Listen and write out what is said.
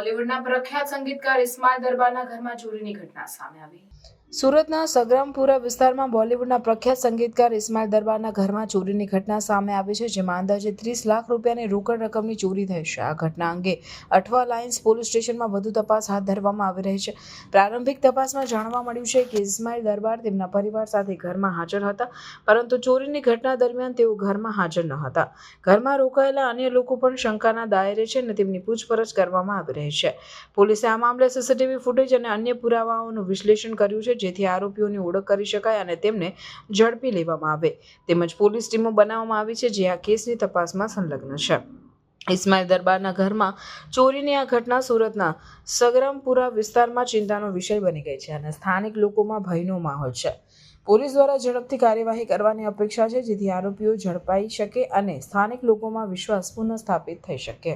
બોલિવૂડના પ્રખ્યાત સંગીતકાર ઇસ્માઇલ દરબારના ઘરમાં ચોરીની ઘટના સામે આવી. સુરતના સગ્રામપુરા વિસ્તારમાં બોલિવૂડના પ્રખ્યાત સંગીતકાર ઇસ્માઇલ દરબારના ઘરમાં ચોરીની ઘટના સામે આવી છે, જેમાં અંદાજે ત્રીસ લાખ રૂપિયાની રોકડ રકમની ચોરી થઈ છે. આ ઘટના અંગે અઠવા લાઇન્સ પોલીસ સ્ટેશનમાં વધુ તપાસ હાથ ધરવામાં આવી રહી છે. પ્રારંભિક તપાસમાં જાણવા મળ્યું છે કે ઇસ્માઇલ દરબાર તેમના પરિવાર સાથે ઘરમાં હાજર હતા, પરંતુ ચોરીની ઘટના દરમિયાન તેઓ ઘરમાં હાજર ન હતા. ઘરમાં રોકાયેલા અન્ય લોકો પણ શંકાના દાયરે છે અને તેમની પૂછપરછ કરવામાં આવી રહી છે. પોલીસે આ મામલે સીસીટીવી ફૂટેજ અને અન્ય પુરાવાઓનું વિશ્લેષણ કર્યું છે, જેથી આરોપીઓની ઓળખ કરી શકાય અને તેમને ઝડપી લેવામાં આવે. તેમજ પોલીસ ટીમો બનાવવામાં આવી છે, જે આ કેસની તપાસમાં સંલગ્ન છે. ઇસ્માઇલ દરબારના ઘરમાં ચોરીની આ ઘટના સુરતના સગરામપુરા વિસ્તારમાં ચિંતાનો વિષય બની ગઈ છે અને સ્થાનિક લોકોમાં ભયનો માહોલ છે. પોલીસ દ્વારા ઝડપથી કાર્યવાહી કરવાની અપેક્ષા છે, જેથી આરોપીઓ ઝડપાઈ શકે અને સ્થાનિક લોકોમાં વિશ્વાસ પુનઃસ્થાપિત થઈ શકે.